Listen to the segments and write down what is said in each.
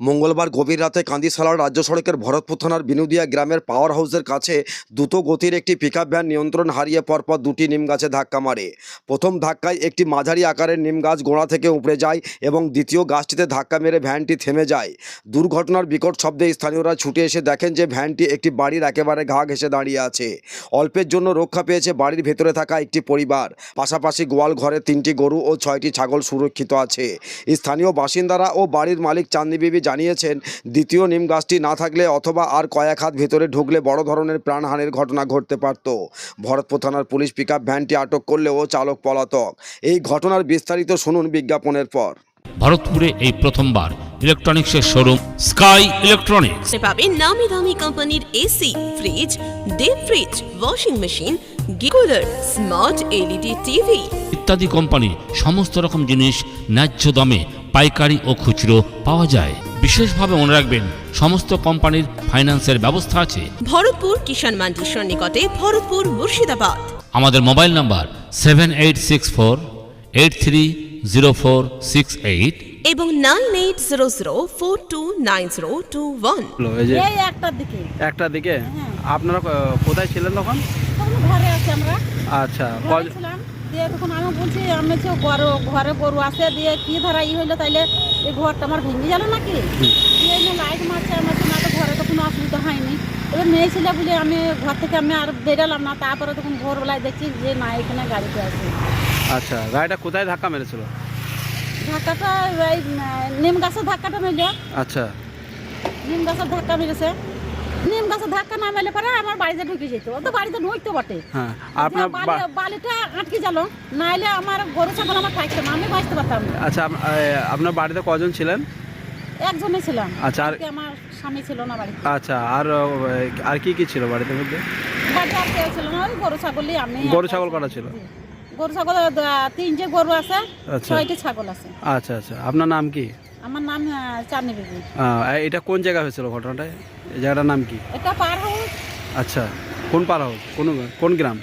মঙ্গলবার গভীর রাতে কান্দিসালার রাজ্য সড়কের ভরতপুর থানার বিনুদিয়া গ্রামের পাওয়ার হাউসের কাছে দ্রুত গতির একটি পিকআপ ভ্যান নিয়ন্ত্রণ হারিয়ে পরপর দুটি নিম গাছে ধাক্কা মারে। প্রথম ধাক্কায় একটি মাঝারি আকারের নিম গাছ গোড়া থেকে উপড়ে যায় এবং দ্বিতীয় গাছটিতে ধাক্কা মেরে ভ্যানটি থেমে যায়। দুর্ঘটনার বিকট শব্দে স্থানীয়রা ছুটে এসে দেখেন যে ভ্যানটি একটি বাড়ির একেবারে ঘা ঘেঁষে দাঁড়িয়ে আছে। অল্পের জন্য রক্ষা পেয়েছে বাড়ির ভেতরে থাকা একটি পরিবার। পাশাপাশি গোয়াল ঘরে তিনটি গরু ও ছয়টি ছাগল সুরক্ষিত আছে। স্থানীয় বাসিন্দারা ও বাড়ির মালিক চাঁদনি বিবি জানিয়েছেন দ্বিতীয় নিম গাছটি না থাকলে অথবা আর কয়েক হাত ভেতরে ঢুকলে বড় ধরনের প্রাণহানির ঘটনা ঘটতে পারত। ভরতপুর থানার পুলিশ পিকআপ ভ্যানটি আটক করলেও চালক পলাতক। এই ঘটনার বিস্তারিত শুনুন বিজ্ঞাপনের পর। ভারতপুরে এই প্রথমবার ইলেকট্রনিক্সের শোরুম স্কাই ইলেকট্রনিক্স। পাবেন নামি দামি কোম্পানির AC fridge deep fridge washing machine গিকুলার smart LED TV ইত্যাদি কোম্পানি সমস্ত রকম জিনিস ন্যায্য দামে পাইকারি ও খুচরো পাওয়া যায়। বিশেষভাবে মনে রাখবেন সমস্ত কোম্পানির ফাইন্যান্সের ব্যবস্থা আছে। ভরতপুর কিষাণ মান্ডির সন্নিকটে ভরতপুর মুর্শিদাবাদ। আমাদের mobile number seven eight six four eight three zero four six eight. এবং nine eight zero zero four two nine zero two one. এই একটার দিকে। একটার দিকে? আপনারা ক- কোথায় ছিলেন তখন? তখন ঘরে আছি আমরা। আচ্ছা ঘরে ক- ছিলাম। দিয়ে তখন আমি বলছি আমি যে ঘরে ঘরে গরু আছে দিয়ে কি ধরা ই হইল তাইলে এই ঘরটা আমার ভেঙে গেল নাকি? লাইট মারছে আমার না তো ঘরে তো কোনো অসুবিধা হয়নি। এবার মেয়ে ছিল বলে আমি ঘর থেকে আমি আর বেরোলাম না তারপরে তখন ভোরবেলায় দেখছি যে না এখানে গাড়িতে আছে। আচ্ছা গাড়িটা কোথায় ধাক্কা মেরেছিল? ধাক্কাটা ওই নিম গাছের ধাক্কাটা মেরে আচ্ছা। নিম গাছের ধাক্কা মেরেছে। নিম গাছের ধাক্কা না মেলে পরে আমার বাড়িতে ঢুকে যেত। ও তো বাড়িতে ঢুকতে বটে। হ্যাঁ আপনার বা- বালিটা আটকে গেল নাইলে আমার গরু ছাগল আমার থাকতো না আমি বাঁচতে পারতাম না। আচ্ছা আপ- এ, আপনার বাড়িতে কজন ছিলেন? একজনে ছিলাম আচ্ছা আর আমার স্বামী ছিল না বাড়িতে। আচ্ছা আর ও, এ, আর কি কি ছিল বাড়িতে মধ্যে? বাড়িতে আর কেউ ছিল না ওই গরু ছাগলই আমি গরু ছাগল। কটা ছিল? গরু ছাগল আহ, তিনটে গরু আছে আচ্ছা। ছয়টি ছাগল আছে। আচ্ছা আচ্ছা আপনার নাম কি? আমার নাম চাঁদনি বিবি এটা কোন জায়গা হয়েছিল ঘটনাটা? এই জায়গাটার নাম কি? এটা পার হাউস। আচ্ছা কোন পাড়া হোক কোন কোন গ্রাম?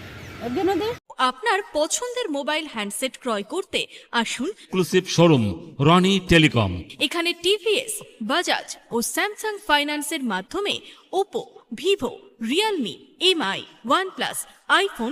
আপনার পছন্দের মোবাইল হ্যান্ডসেট ক্রয় করতে আসুন। এক্সক্লুসিভ শোরুম রনি টেলিকম এখানে টিভিএস বাজাজ ও স্যামসাং ফাইন্যান্সের মাধ্যমে Oppo Vivo Realme Mi OnePlus iPhone